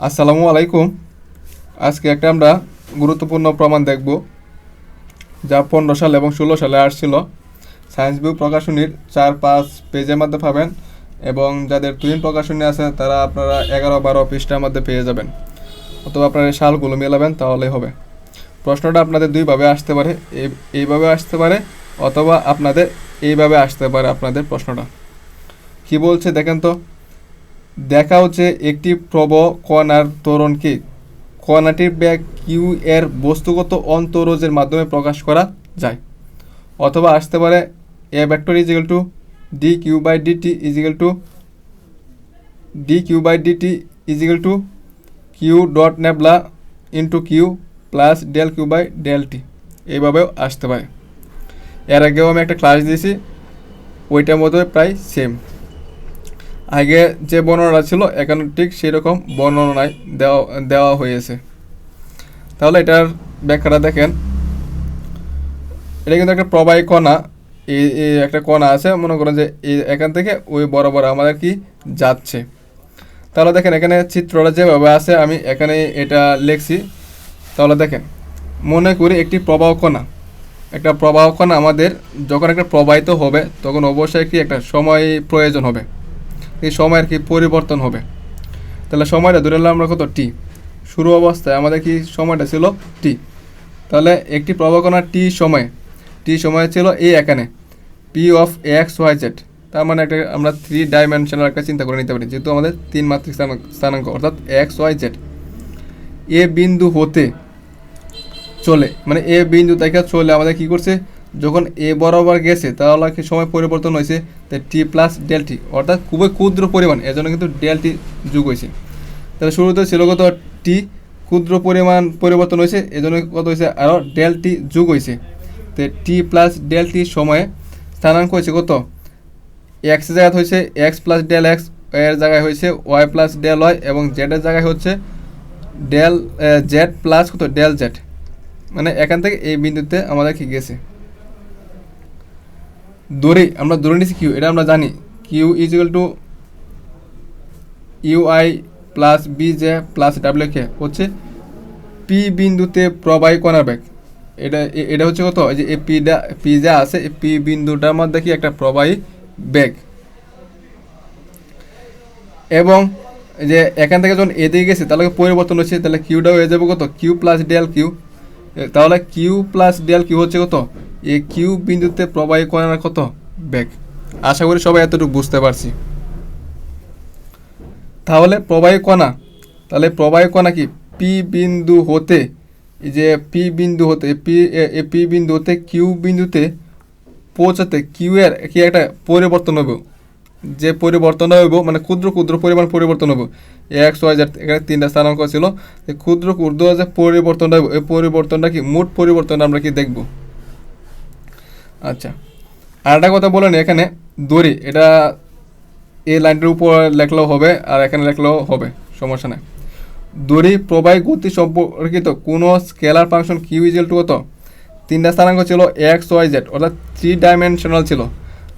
আসসালামু আলাইকুম। আজকে একটা আমরা গুরুত্বপূর্ণ প্রমাণ দেখব, যা পনেরো সাল এবং ষোলো সালে আসছিল। সায়েন্স বিউ প্রকাশনীর চার পাঁচ পেজের মধ্যে পাবেন এবং যাদের টুইন প্রকাশনী আছে, তারা আপনারা এগারো বারো পৃষ্ঠার মধ্যে পেয়ে যাবেন। অথবা আপনারা সালগুলো মেলাবেন, তাহলেই হবে। প্রশ্নটা আপনাদের দুইভাবে আসতে পারে এই- এইভাবে আসতে পারে অথবা আপনাদের এইভাবে আসতে পারে আপনাদের প্রশ্নটা। কি বলছে দেখেন তো? দেখা হচ্ছে একটি প্রব কণার ত্বরণকে কণাটির ব্যাগ কিউ এর বস্তুগত অন্তরজের মাধ্যমে প্রকাশ করা যায়। অথবা আসতে পারে A vector equal to D Q by DT equal to D Q by DT equal to Q dot nabla into Q plus del Q by del T এইভাবেও আসতে পারে। এর আগেও আমি একটা ক্লাস দিয়েছি, ওইটার মধ্যে প্রায় সেম আগে যে বর্ণনা ছিল, এখানে ঠিক সেরকম বর্ণনায় দেওয়া দেওয়া হয়েছে। তাহলে এটার ব্যাখ্যাটা দেখেন। এটা কিন্তু একটা প্রবাহী কণা। এই একটা কণা আছে, মনে করেন যে এখান থেকে ওই বরাবর আমাদের কি যাচ্ছে। তাহলে দেখেন, এখানে চিত্রটা যেভাবে আছে, আমি এখানে এটা লিখছি। তাহলে দেখেন, মনে করি একটি প্রবাহ কণা। একটা প্রবাহ কণা আমাদের যখন একটা প্রবাহিত হবে, তখন অবশ্যই কি একটা সময় প্রয়োজন হবে। এই সময়ের কি পরিবর্তন হবে। তাহলে সময়টা ধরে আমরা কত? টি শুরু অবস্থায় আমাদের কি সময়টা ছিল? টি তাহলে একটি প্রবাহকণার টি সময়ে। টি সময় ছিল এই এখানে। P of x y z তার মানে একটা আমরা থ্রি ডাইমেনশনাল একটা চিন্তা করে নিতে পারি, যেহেতু আমাদের তিন মাত্রিক স্থানাঙ্ক অর্থাৎ এক্স ওয়াই জেড এ বিন্দু হতে চলে মানে এ বিন্দু থেকে চলে আমাদের কি করছে? যখন এ বরাবর গেছে, তাহলে কি সময় পরিবর্তন হয়েছে? তাই টি প্লাস ডেলটি, অর্থাৎ খুবই ক্ষুদ্র পরিমাণ এজন্য কিন্তু ডেল টি যুগ হয়েছে। তাহলে শুরুতে ছিল কত? টি, ক্ষুদ্র পরিমাণ পরিবর্তন হয়েছে এজন্য কত হয়েছে? আরও ডেল টি যুগ হয়েছে। তো টি প্লাস ডেল টি সময়ে স্থানাঙ্ক হয়েছে কত? এক্স জায়গায় হয়েছে এক্স প্লাস ডেল এক্স, এর জায়গায় হয়েছে ওয়াই প্লাস ডেল ওয়াই, এবং জেডের জায়গায় হচ্ছে ডেল জেড প্লাস কত? Del z. মানে এখান থেকে এই বিন্দুতে আমাদের কি গেছে? দূরে, আমরা দূরে নিচ্ছি কিউ এটা আমরা জানি। Q is equal to u i plus v j plus W k হচ্ছে পি বিন্দুতে প্রবাহী কণার ব্যাগ এটা এটা হচ্ছে কত? যে এই পিটা পি যা আছে, এই পি বিন্দুটার মধ্যে কি একটা প্রবাহী ব্যাগ এবং যে এখান থেকে যখন এদিকে গেছে, তাহলে পরিবর্তন হচ্ছে? তাহলে কিউটা হয়ে যাবে কত? কিউ প্লাস ডেল কিউ তাহলে কিউ প্লাস ডেল কিউ হচ্ছে কত? এই কিউ বিন্দুতে প্রবাহী কণার কত? ব্যাগ। আশা করি সবাই এতটুকু বুঝতে পারছি। তাহলে প্রবাহী কণা। তাহলে প্রবাহী কণা কি? পি বিন্দু হতে, এই যে পি বিন্দু হতে পি, এ পি বিন্দু হতে কিউ বিন্দুতে পৌঁছাতে কিউ এর কি একটা পরিবর্তন হবে যে পরিবর্তন হইব মানে ক্ষুদ্র ক্ষুদ্র পরিমাণ পরিবর্তন হবে ওয়াই, জেড, এখানে তিনটা স্থানাঙ্ক ছিল। ক্ষুদ্র ক্ষুদ্র যে হবে এই পরিবর্তনটা কি? মোট পরিবর্তন আমরা কি দেখব? আচ্ছা। আর একটা কথা বলেন এখানে দড়ি, এটা এই লাইনটির উপর লেখলেও হবে আর এখানে লেখলেও হবে, সমস্যা নেই। দড়ি প্রবাহী গতি সম্পর্কিত কোনো scalar function q equal to কত? তিনটা স্থানাঙ্ক ছিল এক্স ওয়াই জেড অর্থাৎ থ্রি ডাইমেনশনাল ছিল।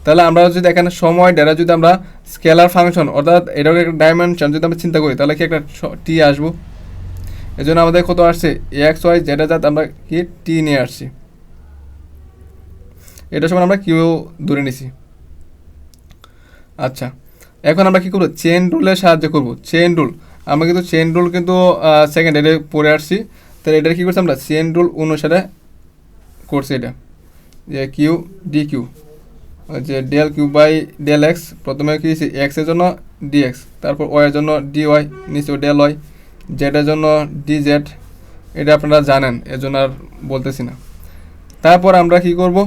তাহলে আমরা যদি এখানে সময় ডেটা যদি আমরা স্কেলার ফাংশন, অর্থাৎ এটার একটা ডাইমেনশন যদি আমরা চিন্তা করি, তাহলে কি একটা টি আসব? এই জন্য আমাদের কত আসছে? এক্স ওয়াই জেডের জাত আমরা কি টি নিয়ে আসছি? এটা সময় আমরা কিউ ধরে নিছি। আচ্ছা এখন আমরা কি করব? চেন রুলের সাহায্য করব। চেন রুল আমরা কিন্তু চেন রুল কিন্তু সেকেন্ড এডে পড়ে আসছি। তাহলে এটা কী করছি আমরা? চেন রুল অনুসারে করছি এটা। যে কিউ ডি কিউ যে del q by del x প্রথমে কি এক্সের জন্য ডি এক্স তারপর ওয়াই এর জন্য ডি ওয়াই নিচে ডেল ওয়াই জেডের জন্য ডি জেড এটা আপনারা জানেন এর জন্য আর বলতেছি না। তারপর আমরা কি করব?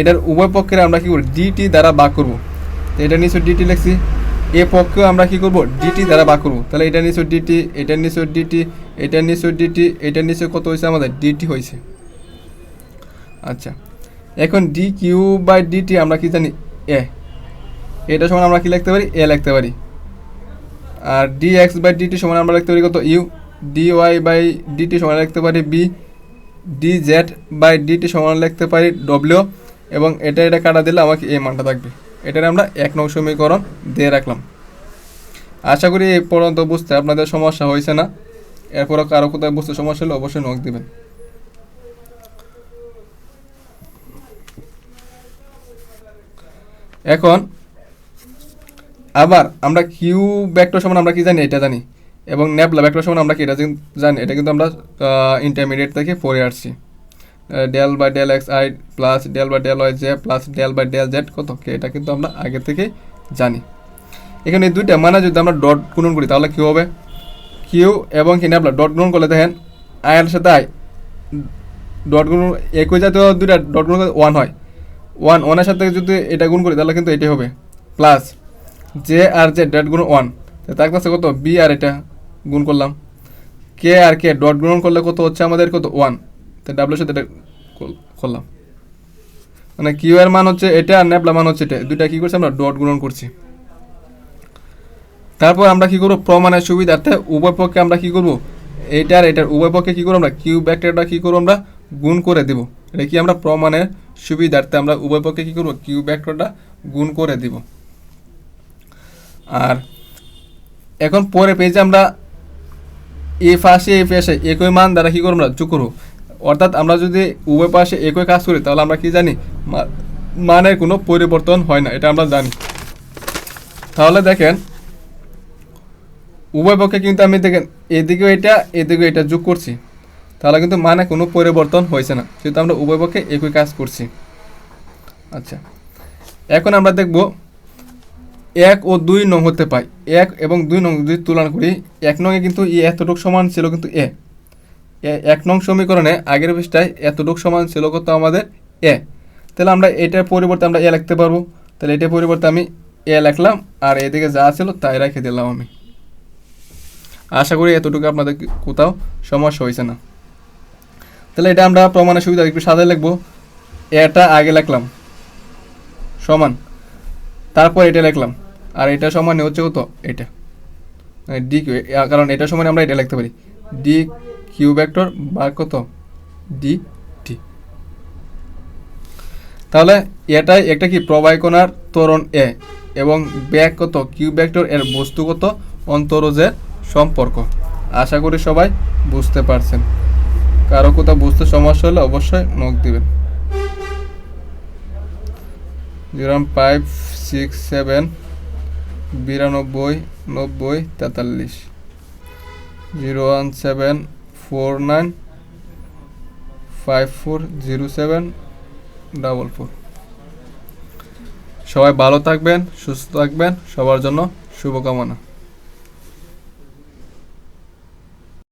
এটার উভয় পক্ষের আমরা কি করব? ডিটি দ্বারা ভাগ করব। এটা নিশ্চয় ডিটি লিখছি। এ পক্ষেও আমরা কি করব? ডিটি দ্বারা ভাগ করব। তাহলে এটা নিশ্চয় ডিটি এটা নিশ্চয় ডিটি এটা নিশ্চয় ডিটি এটা নিশ্চয় কত হয়েছে আমাদের? ডিটি হয়েছে। আচ্ছা। এখন ডি কিউ বাই ডিটি আমরা কি জানি? এ এটা সমান আমরা কি লিখতে পারি? এ লিখতে পারি। আর ডি এক্স বাই ডিটি সমান আমরা লিখতে পারি কত? U d y by dt সমান লিখতে পারি v d z by dt সমান লিখতে পারি ডব্লিউ এবং এটা এটা কাটা দিলে আমাকে এই মানটা থাকবে। এটার আমরা এক নং সমীকরণ দিয়ে রাখলাম। আশা করি এই পর্যন্ত বুঝতে আপনাদের সমস্যা হয়েছে না। এরপরও কারও কোথায় বুঝতে সমস্যা হলে অবশ্যই নখ দিবেন। এখন আবার আমরা কিউ ব্যাক্টর সমান আমরা কি জানি? এটা জানি। এবং ন্যাপলা ব্যাক্টর সমান আমরা কি? এটা জিন- জানি এটা কিন্তু আমরা ইন্টারমিডিয়েট থেকে পড়ে আসছি del by del x i plus del by del y j plus del by del z কত? কে এটা কিন্তু আমরা আগে থেকে জানি। এখানে এই দুইটা মানে যদি আমরা ডট গুণন করি, তাহলে কী হবে? কিউ এবং কি ন্যাপলা ডট গুণন করলে দেখেন আয়ের সাথে আই ডট গুণ একই জাতীয় দুইটা ডট গুণ ওয়ান হয়। ওয়ান ওয়ানের সাথে যদি এটা গুণ করি, তাহলে কিন্তু এটাই হবে। প্লাস জে আর জে ডট গুণ ওয়ান তার কাছে কত? বি আর এটা গুণ করলাম। কে আর কে ডট গুণন করলে কত হচ্ছে আমাদের? কত? ওয়ান তো ডাব্লিউর সাথে এটা করলাম। মানে কিউ এর মান হচ্ছে এটা আর ন্যাপলা মান হচ্ছে এটা। দুইটা কি করছি আমরা? ডট গুণন করছি। তারপর আমরা কি করব? প্রমাণের সুবিধার্থে উভয় পক্ষে আমরা কি করব? এইটার এটার উভয় পক্ষে কি করব আমরা? কিউ ব্যাক্টেরিয়াটা কি করব আমরা? গুণ করে দেব। এটা কি আমরা? প্রমাণের সুবিধার্থে আমরা উভয় পক্ষে কি করব? কিউ ব্যাক্টেরিয়াটা গুণ করে দিব। আর এখন পরে পেজে আমরা এ পাশে এ পাশে একই মান দ্বারা কী করব আমরা? যোগ করব। অর্থাৎ আমরা যদি উভয় পাশে একই কাজ করি, তাহলে আমরা কি জানি? মানের কোনো পরিবর্তন হয় না, এটা আমরা জানি। তাহলে দেখেন, উভয় পক্ষে কিন্তু আমি দেখেন, এদিকেও এটা এদিকেও এটা যোগ করছি। তাহলে কিন্তু মানে কোনো পরিবর্তন হয়েছে না, যেহেতু আমরা উভয় পক্ষে একই কাজ করছি। আচ্ছা এখন আমরা দেখব, এক ও দুই নং হতে পাই এক এবং দুই নং যদি তুলনা করি, এক নংয়ে কিন্তু এতটুক সমান ছিল কিন্তু এ- এক নং সমীকরণে আগের পৃষ্ঠায় এতটুক সমান ছিল কত আমাদের? এ। তাহলে আমরা এটার পরিবর্তে আমরা এ লিখতে পারব। তাহলে এটার পরিবর্তে আমি এ লিখলাম, আর এদিকে যা ছিল তাই রেখে দিলাম আমি। আশা করি এতটুকু আপনাদের কোথাও সমস্যা হয়েছে না। তাহলে এটা আমরা প্রমাণের সুবিধা একটু সাদা লিখব। এটা আগে লিখলাম। সমান। তারপর এটা লিখলাম। আর এটা সমান হচ্ছে কত? এটা। ডি কিউ কারণ এটা সমান আমরা এটা লিখতে পারি। ডি কিউ ভেক্টর বা কত? D, t. তাহলে এটাই একটা কি প্রবাহিকণার ত্বরণ এ এবং ব্যাক কত? কিউ ভেক্টর এর বস্তুগত অন্তরজের সম্পর্ক। আশা করি সবাই বুঝতে পারছেন। কারও কোথাও বুঝতে সমস্যা হলে অবশ্যই নখ দিবেন। জিরো ফাইভ, সিক্স, সেভেন, বিরানব্বই, নব্বই, তেতাল্লিশ। Zero one, seven four nine five four zero seven double four সবাই ভালো থাকবেন, সুস্থ থাকবেন, সবার জন্য শুভকামনা।